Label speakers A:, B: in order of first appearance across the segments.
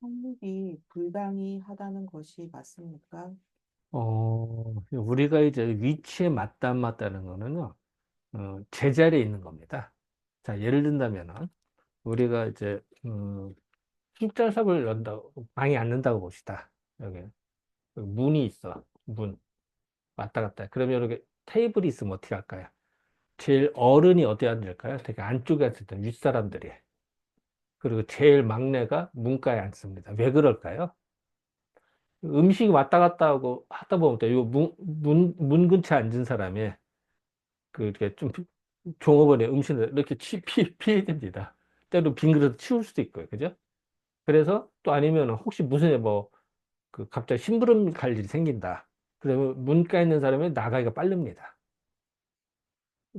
A: 한국이 불당이 하다는 것이 맞습니까?
B: 어, 우리가 이제 위치에 맞다 안 맞다는 거는요, 어, 제자리에 있는 겁니다. 자, 예를 든다면은, 우리가 이제, 음, 숫자석을 연다, 방에 앉는다고 봅시다. 여기, 문이 있어. 문. 왔다 갔다. 그러면 이렇게 테이블이 있으면 어떻게 할까요? 제일 어른이 어디 앉을까요? 되게 안쪽에 앉을 때 윗사람들이. 그리고 제일 막내가 문가에 앉습니다. 왜 그럴까요? 음식이 왔다 갔다 하고 하다 보면 또요 문, 문, 문 근처에 앉은 사람이 그 이렇게 좀 종업원의 음식을 이렇게 치, 피, 피해야 됩니다. 때로 빈 그릇 치울 수도 있고요. 그죠? 그래서 또 아니면 혹시 무슨 뭐 그 갑자기 심부름 갈 일이 생긴다. 그러면 문가에 있는 사람이 나가기가 빠릅니다.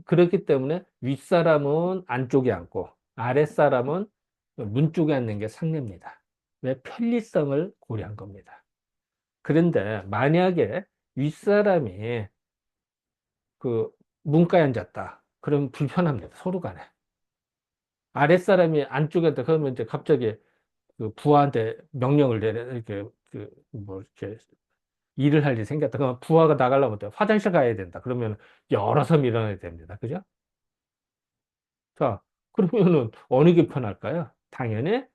B: 그렇기 때문에 윗사람은 안쪽에 앉고 아랫사람은 문 쪽에 앉는 게 상례입니다. 왜? 편리성을 고려한 겁니다. 그런데 만약에 윗사람이 그 문가에 앉았다. 그러면 불편합니다. 서로 간에. 아랫사람이 안쪽에 앉다. 그러면 이제 갑자기 그 부하한테 명령을 내려, 이렇게, 그, 뭐, 이렇게 일을 할 일이 생겼다. 그러면 부하가 나가려면 어때요? 화장실 가야 된다. 그러면 여러 섬 일어나야 됩니다. 그죠? 자, 그러면은 어느 게 편할까요? 당연히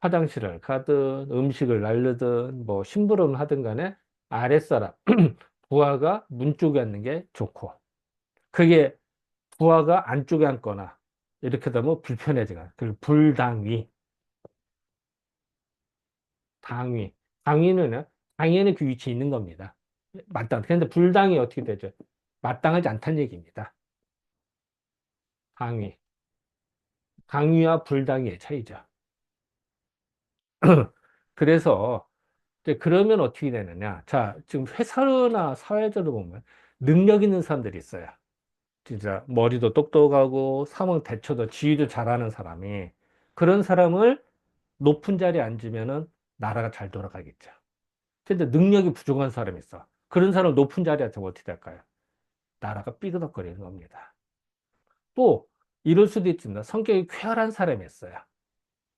B: 화장실을 가든 음식을 날르든 뭐 심부름을 하든 간에 아랫사람, 부하가 문 쪽에 앉는 게 좋고 그게 부하가 안쪽에 앉거나 이렇게 되면 불편해지가 그 불당위, 당위. 당위는 당연히 그 위치에 있는 겁니다. 마땅. 그런데 불당이 어떻게 되죠? 마땅하지 않다는 얘기입니다. 당위. 당위와 불당위의 차이죠. 그래서 그러면 어떻게 되느냐? 자, 지금 회사나 사회적으로 보면 능력 있는 사람들이 있어요. 진짜 머리도 똑똑하고 상황 대처도 지휘도 잘하는 사람이 그런 사람을 높은 자리에 앉으면은 나라가 잘 돌아가겠죠. 근데 능력이 부족한 사람이 있어. 그런 사람 높은 자리에 앉으면 어떻게 될까요? 나라가 삐그덕거리는 겁니다. 또 이럴 수도 있습니다. 성격이 쾌활한 사람이 있어요.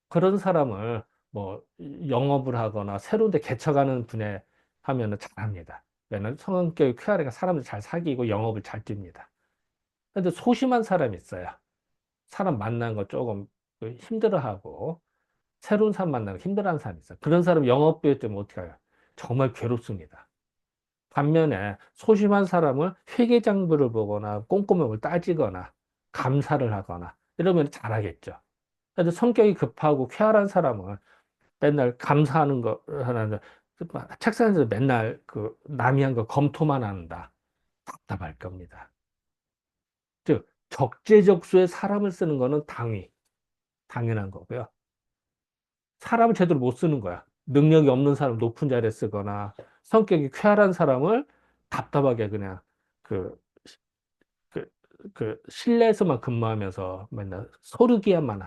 B: 그런 사람을 뭐 영업을 하거나 새로운 데 개척하는 분에 하면은 잘합니다. 왜냐면 성격이 쾌활하니까 사람들 잘 사귀고 영업을 잘 뜁니다. 근데 소심한 사람이 있어요. 사람 만나는 거 조금 그 힘들어하고 새로운 사람 만나는 거 힘들어하는 사람이 있어요. 그런 사람 영업비에 때문에 어떻게 해요? 정말 괴롭습니다. 반면에 소심한 사람을 회계장부를 보거나 꼼꼼함을 따지거나 감사를 하거나 이러면 잘하겠죠. 근데 성격이 급하고 쾌활한 사람은 맨날 감사하는 거 하는 책상에서 맨날 그 남이 한 거 검토만 한다. 답답할 겁니다. 즉 적재적소에 사람을 쓰는 거는 당위 당연한 거고요. 사람을 제대로 못 쓰는 거야. 능력이 없는 사람 높은 자리에 쓰거나 성격이 쾌활한 사람을 답답하게 그냥 그, 그, 그 실내에서만 근무하면서 맨날 소르기야만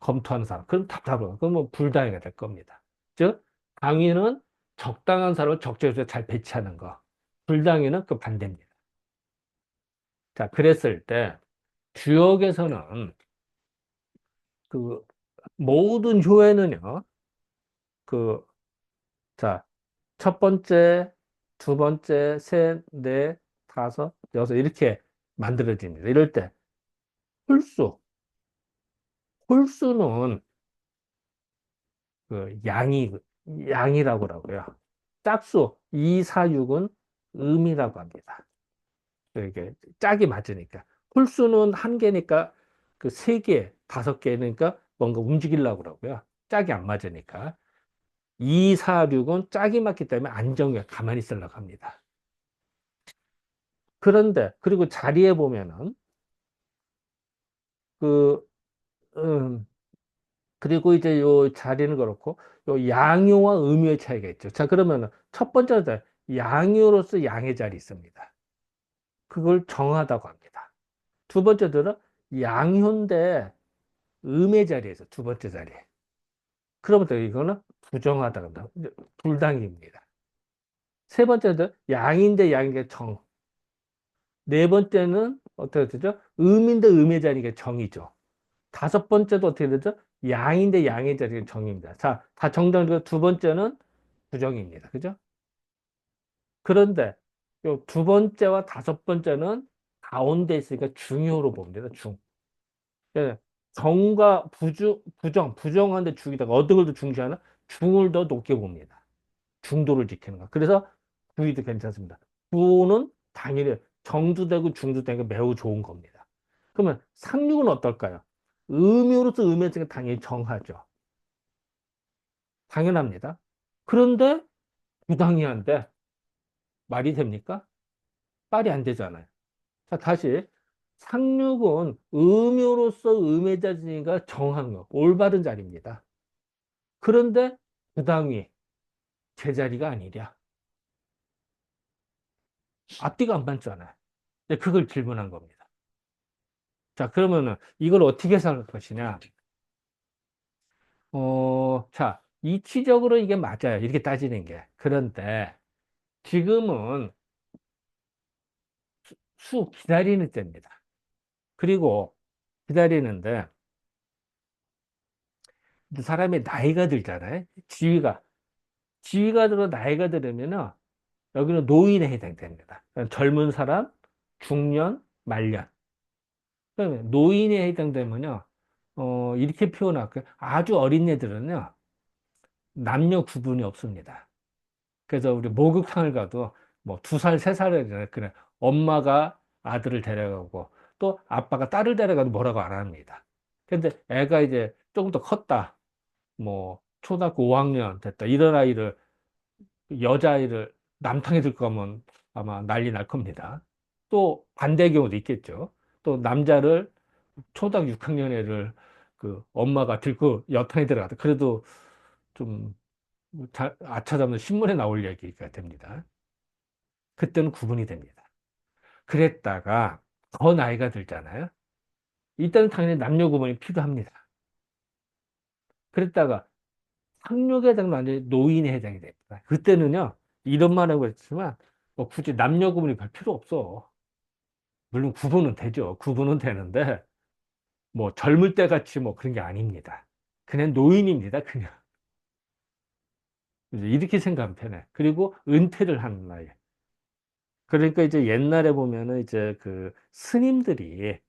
B: 검토하는 사람. 그럼 답답해요. 그러면 뭐 불당이가 될 겁니다. 즉, 당위는 적당한 사람을 적절히 잘 배치하는 거. 불당위는 그 반대입니다. 자, 그랬을 때 주역에서는 그 모든 교회는요, 그, 자, 첫 번째, 두 번째, 셋, 넷, 다섯, 여섯, 이렇게 만들어집니다. 이럴 때, 홀수. 홀수는 그 양이, 양이라고 하고요. 짝수, 2, 4, 6은 음이라고 합니다. 이게 짝이 맞으니까. 홀수는 한 개니까 그 세 개, 다섯 개니까 뭔가 움직이려고 그러고요. 짝이 안 맞으니까. 2, 4, 6은 짝이 맞기 때문에 안정해 가만히 있으려고 합니다. 그런데 그리고 자리에 보면은 그 음, 그리고 이제 요 자리는 그렇고 요 양요와 음요의 차이가 있죠. 자 그러면 첫 번째는 양요로서 양의 자리 있습니다. 그걸 정하다고 합니다. 두 번째들은 양효인데 음의 자리에서 두 번째 자리에. 그러면 이거는 부정하다 합니다. 불당입니다. 세 번째는 양인데 양인게 정. 네 번째는 어떻게 되죠? 음인데 음의 자리가 정이죠. 다섯 번째도 어떻게 되죠? 양인데 양의 자리는 정입니다. 자, 다 정정되고 두 번째는 부정입니다. 그죠? 그런데 요 두 번째와 다섯 번째는 가운데 있으니까 중요로 봅니다. 중. 예, 정과 부주, 부정, 부정한데 중이다가 어떤 걸 더 중시하나? 중을 더 높게 봅니다. 중도를 지키는 거. 그래서 구이도 괜찮습니다. 구는 당연히 정도 되고 중도 되고 매우 좋은 겁니다. 그러면 상륙은 어떨까요? 음요로서 음해지가 당연히 정하죠. 당연합니다. 그런데 부당이한데 말이 됩니까? 말이 안 되잖아요. 자, 다시 상륙은 음요로서 음해자지가 정한 거, 올바른 자리입니다. 그런데 부당위 제자리가 아니랴. 앞뒤가 안 맞잖아요. 근데 그걸 질문한 겁니다. 자, 그러면은 이걸 어떻게 해석할 것이냐? 어, 자, 이치적으로 이게 맞아요. 이렇게 따지는 게. 그런데 지금은 수, 수 기다리는 때입니다. 그리고 기다리는데 사람이 나이가 들잖아요. 지위가. 지위가 들어 나이가 들으면은 여기는 노인에 해당됩니다. 그러니까 젊은 사람, 중년, 말년. 그러면 노인에 해당되면요. 어, 이렇게 표현할게요. 아주 어린 애들은요. 남녀 구분이 없습니다. 그래서 우리 목욕탕을 가도 뭐 두 살, 세 살이잖아요. 그래. 엄마가 아들을 데려가고 또 아빠가 딸을 데려가도 뭐라고 안 합니다. 근데 애가 이제 조금 더 컸다. 뭐 초등학교 5학년 됐다. 이런 아이를 여자아이를 남탕에 들고 가면 아마 난리 날 겁니다. 또 반대의 경우도 있겠죠. 또 남자를 초등학교 6학년 애를 그 엄마가 들고 여탕에 들어가다. 그래도 좀 자- 아차잡는 신문에 나올 얘기가 됩니다. 그때는 구분이 됩니다. 그랬다가 더 나이가 들잖아요. 이때는 당연히 남녀 구분이 필요합니다. 그랬다가 상륙에 해당은 완전히 노인에 해당이 됩니다. 그때는요, 이런 말 하고 했지만, 뭐 굳이 남녀 구분이 별 필요 없어. 물론 구분은 되죠. 구분은 되는데, 뭐 젊을 때 같이 뭐 그런 게 아닙니다. 그냥 노인입니다. 그냥. 이렇게 생각하면 편해. 그리고 은퇴를 하는 나이. 그러니까 이제 옛날에 보면은 이제 그 스님들이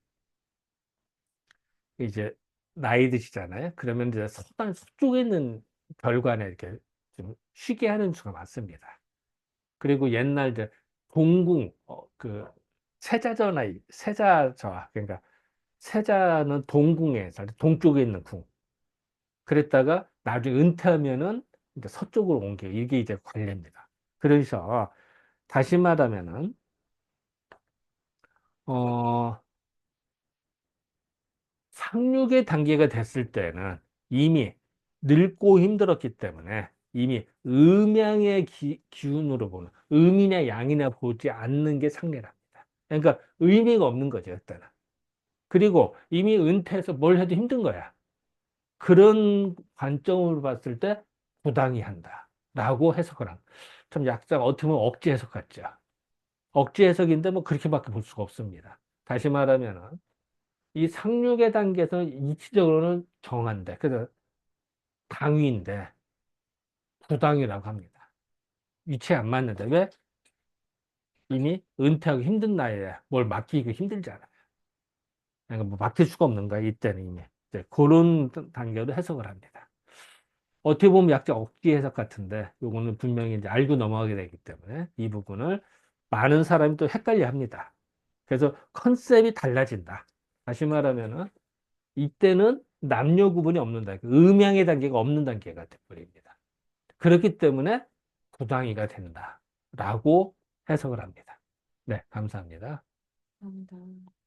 B: 이제 나이 드시잖아요. 그러면 이제 서단 서쪽에 있는 별관에 이렇게 좀 쉬게 하는 수가 많습니다. 그리고 옛날 이제 동궁, 어, 그 세자전화, 세자저하, 그러니까 세자는 동궁에 살 동쪽에 있는 궁. 그랬다가 나중에 은퇴하면은 이제 서쪽으로 옮겨. 이게 이제 관례입니다. 그래서 다시 말하면은 어 상륙의 단계가 됐을 때는 이미 늙고 힘들었기 때문에 이미 음양의 기, 기운으로 보는 음이냐 양이냐 보지 않는 게 상례랍니다. 그러니까 의미가 없는 거죠, 그때는. 그리고 이미 은퇴해서 뭘 해도 힘든 거야. 그런 관점으로 봤을 때 부당히 한다라고 해석을 한. 참 약간 어떻게 보면 억지 해석 같죠. 억지 해석인데 뭐 그렇게밖에 볼 수가 없습니다. 다시 말하면은 이 상륙의 단계에서 이치적으로는 정한데, 당위인데 부당이라고 합니다. 위치에 안 맞는데 왜? 이미 은퇴하기 힘든 나이에 뭘 맡기기 힘들잖아요. 그러니까 뭐 맡길 수가 없는 거야 이때는 이미 이제 그런 단계로 해석을 합니다. 어떻게 보면 약간 억지 해석 같은데 요거는 분명히 이제 알고 넘어가게 되기 때문에 이 부분을 많은 사람이 또 헷갈려 합니다. 그래서 컨셉이 달라진다. 다시 말하면은 이때는 남녀 구분이 없는 단계, 음양의 단계가 없는 단계가 되버립니다. 그렇기 때문에 부당이가 된다라고 해석을 합니다. 네, 감사합니다.
A: 감사합니다.